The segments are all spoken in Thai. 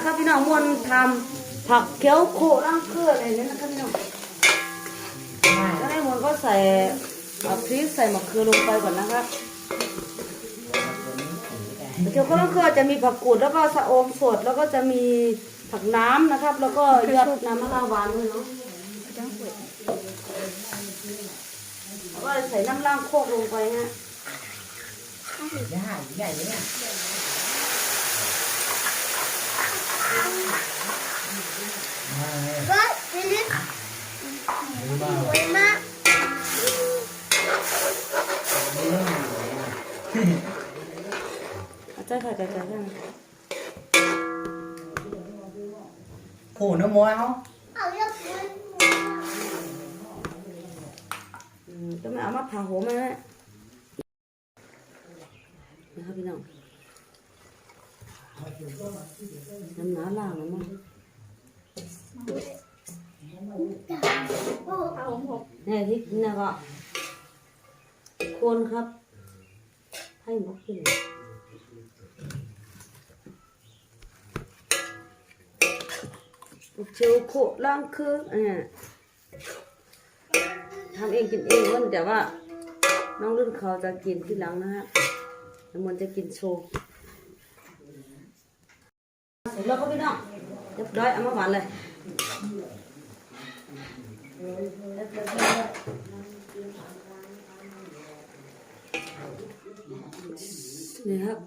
นะครับพี่น้องมวนทำผักเขียวโคร่างเครืออะไรเนี่ยนะครับพี่น้องแล้วในมวนก็ใส่เอาพริกใส่มะเขือลงไปก่อนนะครับผักเขียวโคร่างเครือจะมีผักกูดแล้วก็สะอมสดแล้วก็จะมีผักน้ำนะครับ แล้วก็ยอดน้ำมะนาวหวานด้วยเนาะแล้วก็ใส่น้ำล่างโคกลงไปฮะใหญ่เลยเนี่ย ก็ลิลิสวยมากเอาค่ะใจใจใจผูน้ำมัวเขาเอาเลือกคุณอืมก็ไม่เอามาผ่าหัวมันนะนะครับพี่น้อง น้ำหนาล่างมันเนี่ยที่นี่ก็คนครับ ให้หมดกินเชียวโคล่างคือเนี่ยทำเองกินเองมันแต่ว่า น้องรุ่นเขาจะกินที่หลังนะฮะน้ำมันจะกินโชว์ เสร็จแล้วก็พี่น้องเรียบร้อยเอามาหวานเลยนี่ครับ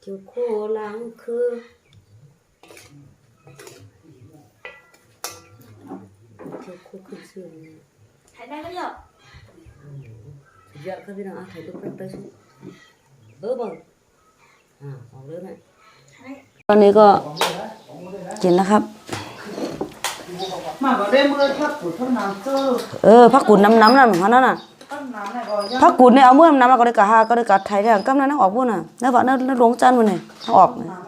เจ้าโคหลังคือเจ้าโคขึ้นเสื่อมถ่ายได้ก็เยอะสุดยอดครับพี่น้องอะถ่ายรูปไปไปสิเออบังอ่าออกเรื่องไหมตอนนี้ก็กินแล้วครับมาก็ได้มือทับผูทับน้ำเจอเออพักกุดน้ำน้ำนั่นของนั่นน่ะทับน้ำไหนก็ยังพักกุดเนี่ยเอาเมื่อน้ำมาก็ได้กะฮาก็ได้กะไทยแทนกำลังนั่งออกพุ่นน่ะแล้วว่านั่นหลวงจันทร์มันนี่เอาออกน่ะ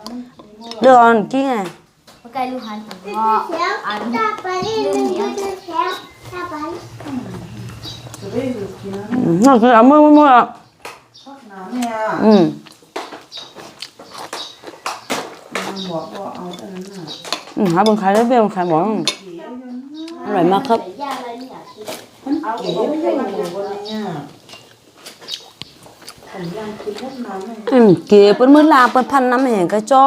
เรื่องอันกี้ไงไก่ลูกหันผมก็อัน ตาไปเรื่องนี้แถวตาไปจะได้ดูกินอืมนั่นคือเอาเมื่อเมื่อเมื่ออะทับน้ำเนี่ยอืมมันบอกว่าเอาแต่นั้นน่ะอืมหาเบิ่งขายได้เบี้ยขายหมองอร่อยมากครับยาอะไรเนี่ยมันเก๋เลยอยู่บนเนี่ยผมยังกินทับน้ำเลยอืมเก๋เปิ้นมื้อลาเปิ้นพันน้ำแห้งกระจอ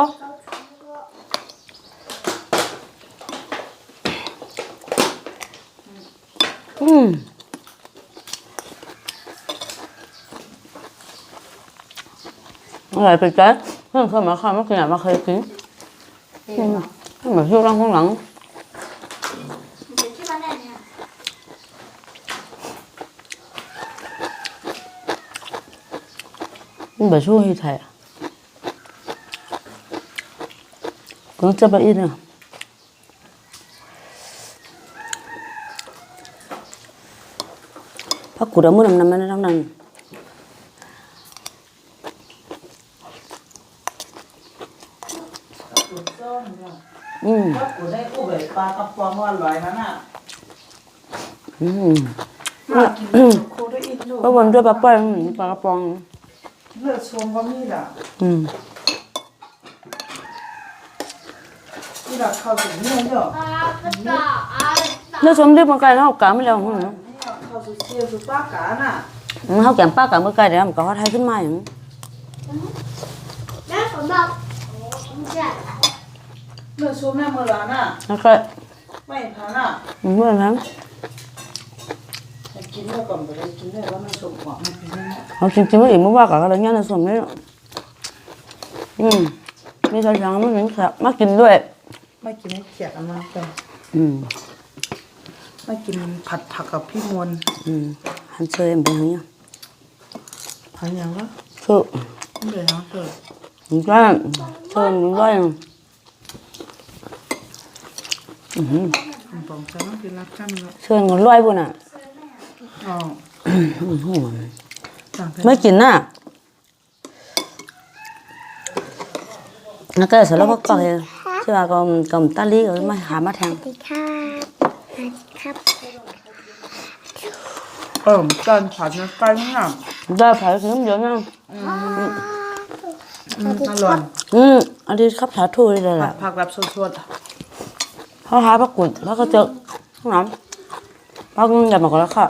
อืม อร่อยไปจ้ะเพื่อนเคยมาค่ะเมื่อกี้มาเคยกินอืมแบบช่วงหลังข้างหลังที่บ้านเนี่ยมันแบบช่วงที่ไทยอะก็จะไปอีกเนี่ยพักกูดเอามือนำนำมันทั้งนั้น ถูกต้องเนี่ย อืม ถ้ากูได้กูแบบ ปลากระป๋องว่าอร่อยนั่นน่ะอืมมากินโคได้อีกลูกก็วนด้วยปลาเปิ้ลปลากระป๋อง เลือดชมก็มีล่ะอืมที่เราเข้าถึงเนี่ยเนาะอ่าก็ตาอ่าเนื้อสมดิบมันไก่เท่ากาไม่แล้วหึเนี่ยเข้าสู่เสียสู่ปากกาน่ะมันเท่าแกงป้ากาเมื่อไก่เดี๋ยวมันก็ฮอดไทยขึ้นมาอย่างแม่ผมบอกจะ เลือดชมแม่เมื่อไรน่ะแล้วก็ไม่ทานน่ะเมื่อนั้นจะกินแล้วก่อนไปเลยกินเลยว่ามันชมหอมมันเป็นยังไงเอาจริงๆว่าอีกเมื่อว่ากับอะไรเงี้ยในส่วนนี้อืมมีกระชังมันเป็นแซ่บมากินด้วย ไม่กินให้เขียดอันนั้นกันอืมไม่กินผัดผักกับพี่มวลอืมหันเชยมันเป็นอย่างเงี้ยผัดยังก็คือไม่เลยนะเกิดมันก็เชยมันก็ยังอือหือ ปองฉันต้องกินรักกันเนาะเชยมันร้อยปุ่นอะอ๋ออื้อหือต่างกันไม่กินน่ะแล้วก็เสร็จแล้วก็ก็เลยที่ว่าก็ก็ตาลีก็มาหามาแทงสวัสดีครับสวัสดีครับเออจานผัดน้ำไก่เนี่ยได้ผัดขนมเยอะนะอืมอร่อยอืมอันนี้ขับถาทูเลยผัล่ะดผักแบบสดเขาหาผักกุดแล้วก็เจอข้างหลังผักนึงอย่ามาก่อนแล้วค่ะ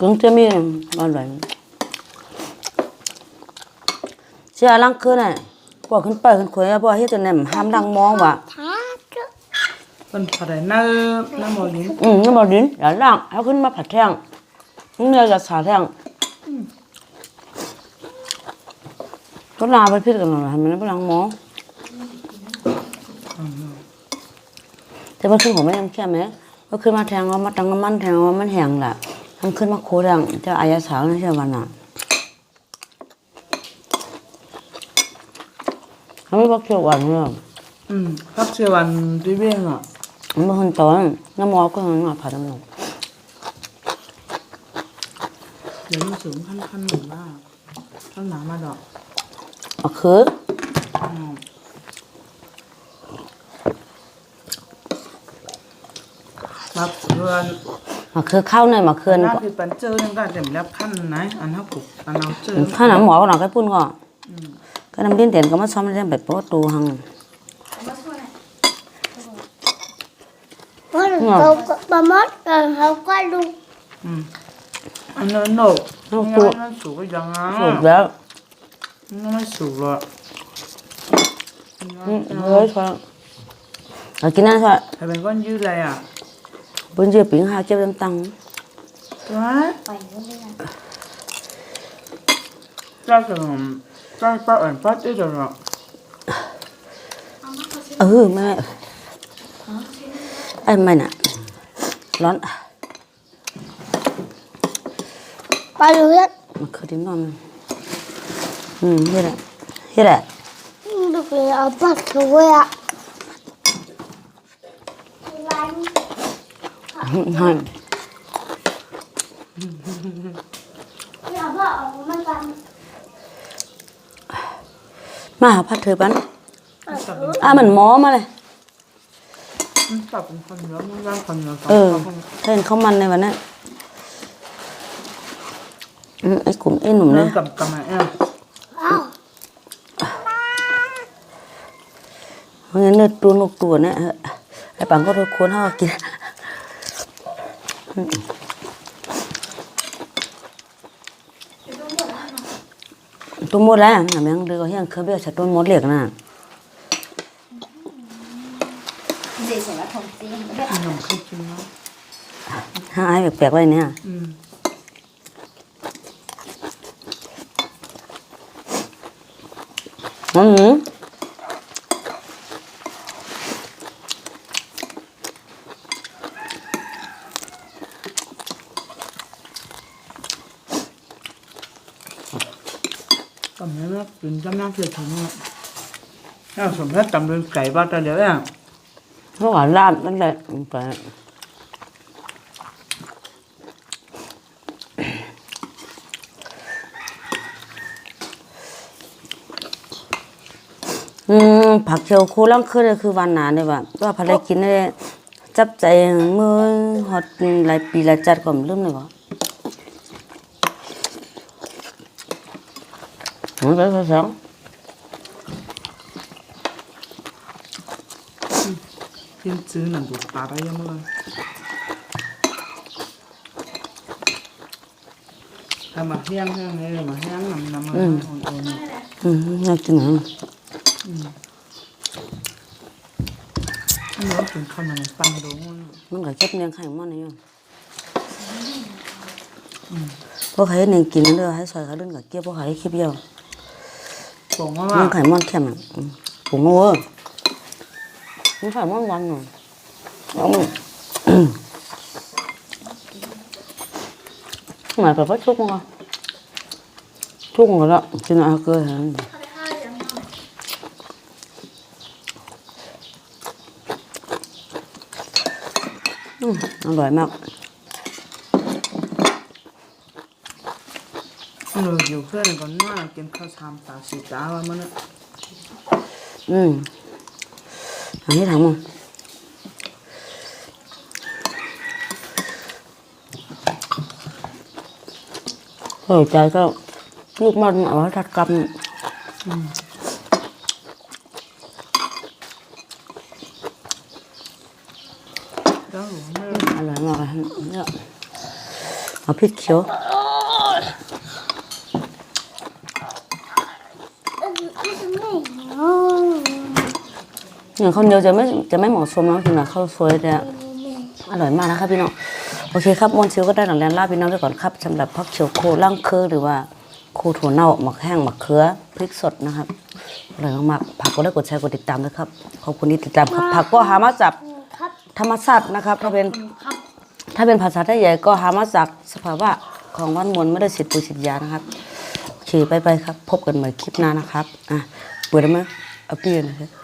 กึ่งจะมีอร่อยเสียลังคืนน่ะพวกขึ้นไปขึ้นคุยพวกเฮ็ดจนแหนมห้ามดังมองว่าๆเป็นผัดอะไรน้ำน้ำหมอลิ้นอืมนี่บ่ดินอย่าล่างเอาขึ้นมาผัดแท่งนี่เราจะสาแท่งก็ลาไปพิษกันหน่อยทำไมไม่ล้างหมอ แต่มันขึ้นของไม่ยังแค่ไหมก็ขึ้นมาแทงว่ามาตังน้ำมันแทงว่ามันแห้งแหละทำขึ้นมาโคแรงจะอายาสาวนี่ใช่วันน่ะทำไม่บอกเกี่ยววันเนี่ยอืมผักเชียวันดีเบ้งอะมันเป็นคนตอนน้ำมอก็มันมาผัดน้ำมันเดี๋ยวมันสูงขั้นขั้นหนึ่งว่าขั้นหนามาดอกเอาคือ อืมมาเพื่อนมาคือข้าวหน่อยมาคืนน่าก็คือปันเจอนึงก็เต็มแล้วขั้นไหนอันเท่ากุกอันเอาเจอข้าวหน้ำหมอก็หน่อยก็ปุ้นก็ก็น้ำดิ้นเด่นก็มาซ้อมเล่นแบบโป๊ตูหัง Bố cậu bà mất rồi không có luôn อืมอันนั้นโนกเอางั้สูนมันสูงก็ยังอะสูบแล้วมันไม่สูงหรอกอืมเฮ้ยพอเอากินนั่นพอแต่เป็นก้อ นยืดเลยอะบนเรือปิงหาเจ็บตังตังตัวจ้าสมจ้าป้าอ่อนป้าเจ๊จะหรอกเออแม่ไอ้ไม่น่ะร้อน Bà được hết มาคือดิ้นนอนอืมเฮ็ดอะเฮ็ดอะ Được thì ở bắt rồi ạ ให้ Nhà vợ nó làm มาหาพัดเธอปันอะมันหมอมาเลยมันตับเป็นคนเยอะมันย่างคนเยอะสองเออคนถ้าเห็นเขามันในวันนั้นอืมไอ้กลุ่มไอ้หนุ่มเลเริ่ยมกับกับมาเออ Wow เพราะงั้นเนื้อตัวลูกตัวเนี่ยเออไอ้ปังก็ทุกคนเขาก็กิน ตัวหมดแล้วนะแม่งเดือเฮียงเคยเบี้ยใช้ตัวหมดเหล็กนะ Gì sẽ là thông tin ขนมเคยกินเนาะหาไอ้แปลกๆไว้เนี่ยอืมอืม กับเนื้อกินจำน้ำเกลือถึงเนี่ยแล้วสมมติตำเป็นไก่บ้าแต่เดียวอะเขาหวานลาบนั่นแหละไปอืมผักเขียวคูลังคือคือวันหนาเนี่ยว่าว่าผัดอะไรกินได้จับใจมือฮอดหลายปีหลายจัดก็ไม่ลืมเลยว่า มันเป็นภาษากินซื้อหนังดูปลาได้ยังไงทำมาเที่ยงเที่ยงเลยมาเที่ยงนำนำมาคนโอนอืมอยากกินหนังอันนี้เป็นขนมปังโดงมันก็เก็บเลี้ยงไข่มันนี่อยู่พวกใครหนึ่งกินเด้อให้ซอยเขาเดินกับเก็บพวกใครคลิปเดียว บอกว่ามันไข่มันแข็มผมว่าเว้ยมันไข่มันวันหน่อยเอามาหมายไปว่าชุกมั้งอะชุกมั้งแล้วกินอะไรเกลือฮะอืมอร่อยมาก เราอยู่เพื่อนก่อนหน้ากินข้าวชามตาสีตาวมันอืมอันนี้ถางมึงเฮ้ยใจก็ลูกมันเอาทัดกำอร่อยมากเนี่ยเอาพริกเขียว อย่างข้าวเหนียวจะไม่จะไม่เหมาะสมนะกินกับข้าวสวยแต่อร่อยมากนะครับพี่น้องโอเคครับมวนเชียวก็ได้หลังแดนลาพี่น้องไปก่อนครับสำหรับพักเขียวโคล่างเคือหรือว่าโคถั่วเน่าหมักแห้งหมักเขือพริกสดนะครับอร่อยมากๆผักก็ได้กดแชร์กดติดตามด้วยครับขอบคุณที่ติดตามครับผักก็หามาจากครับธรรมชาตินะครับ ถ้าเป็นครับถ้าเป็นภาษาไทยใหญ่ก็หามาจากสภาวะของวันมวลไม่ได้สิทธิ์ปุ๋ยสิทธิ์ยานะครับโอเคไปไปๆครับ พบกันใหม่คลิปหน้านะครับอะเปิดได้ไหมเอาเปลี่ยนนะครับ